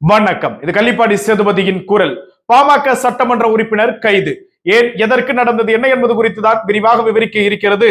வணக்கம். இது கள்ளிப்பாடி சேதுபதியின் குரல். பாமக சட்டமன்ற உறுப்பினர் கைது. ஏன் எதற்கு நடந்தது என்ன என்பது குறித்து தான் விரிவாக விவரிக்க இருக்கிறது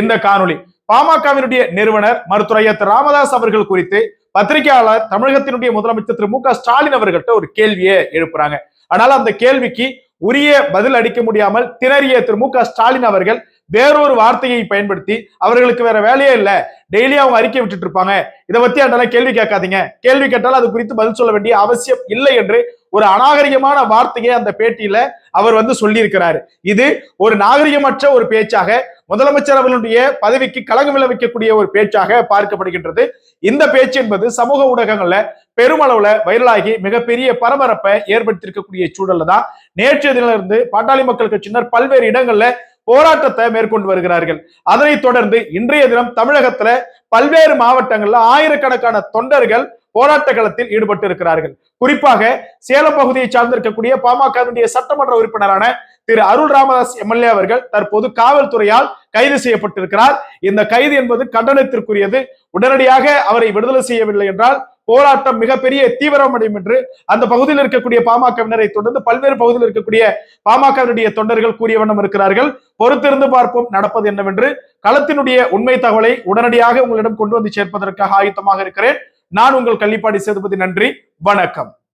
இந்த காணொளி. பாமகவினுடைய நிறுவனர் மருத்துவர் ராமதாஸ் அவர்கள் குறித்து பத்திரிகையாளர் தமிழகத்தினுடைய முதலமைச்சர் திரு மு க ஸ்டாலின் அவர்கள்ட்ட ஒரு கேள்வியை எழுப்புறாங்க. ஆனால் அந்த கேள்விக்கு உரிய பதில் அளிக்க முடியாமல் திணறிய திரு மு க ஸ்டாலின் அவர்கள் வேறொரு வார்த்தையை பயன்படுத்தி அவர்களுக்கு வேற வேலையே இல்லை. டெய்லி அவங்க அறிக்கை விட்டுட்டு இருப்பாங்க. இதை பத்தி அதெல்லாம் கேள்வி கேட்காதீங்க. கேள்வி கேட்டாலும் அது குறித்து பதில் சொல்ல வேண்டிய அவசியம் இல்லை என்று ஒரு அநாகரிகமான வார்த்தையை அந்த பேட்டியில அவர் வந்து சொல்லியிருக்கிறாரு. இது ஒரு நாகரிகமற்ற ஒரு பேச்சாக முதலமைச்சர் அவர்களுடைய பதவிக்கு களங்கம் விளைவிக்கக்கூடிய ஒரு பேச்சாக பார்க்கப்படுகின்றது. இந்த பேச்சு என்பது சமூக ஊடகங்கள்ல பெருமளவுல வைரலாகி மிகப்பெரிய பரபரப்பை ஏற்படுத்தியிருக்கக்கூடிய சூழல்ல தான். நேற்றைய தினிலிருந்து பாட்டாளி மக்கள் கட்சியினர் பல்வேறு இடங்கள்ல போராட்டத்தை மேற்கொண்டு வருகிறார்கள். அதனைத் தொடர்ந்து இன்றைய தினம் தமிழகத்துல பல்வேறு மாவட்டங்கள்ல ஆயிரக்கணக்கான தொண்டர்கள் போராட்ட களத்தில் ஈடுபட்டு இருக்கிறார்கள் குறிப்பாக சேலம் பகுதியை சார்ந்திருக்கக்கூடிய பாமகவினுடைய சட்டமன்ற உறுப்பினரான திரு அருள் ராமதாஸ் எம்எல்ஏ அவர்கள் தற்போது காவல்துறையால் கைது செய்யப்பட்டிருக்கிறார். இந்த கைது என்பது கண்டனத்திற்குரியது. உடனடியாக அவரை விடுதலை செய்யவில்லை என்றால் போராட்டம் மிகப்பெரிய தீவிரமடையும் என்று அந்த பகுதியில் இருக்கக்கூடிய பாமகவினரை தொடர்ந்து பல்வேறு பகுதியில் இருக்கக்கூடிய பாமகவினுடைய தொண்டர்கள் கூறிய வண்ணம் இருக்கிறார்கள். பொறுத்திருந்து பார்ப்போம் நடப்பது என்னவென்று. களத்தினுடைய உண்மை தகவலை உடனடியாக உங்களிடம் கொண்டு வந்து சேர்ப்பதற்காக ஆயுத்தமாக இருக்கிறேன். நான் உங்கள் கள்ளிப்பாடி சேதுபதி நன்றி. வணக்கம்.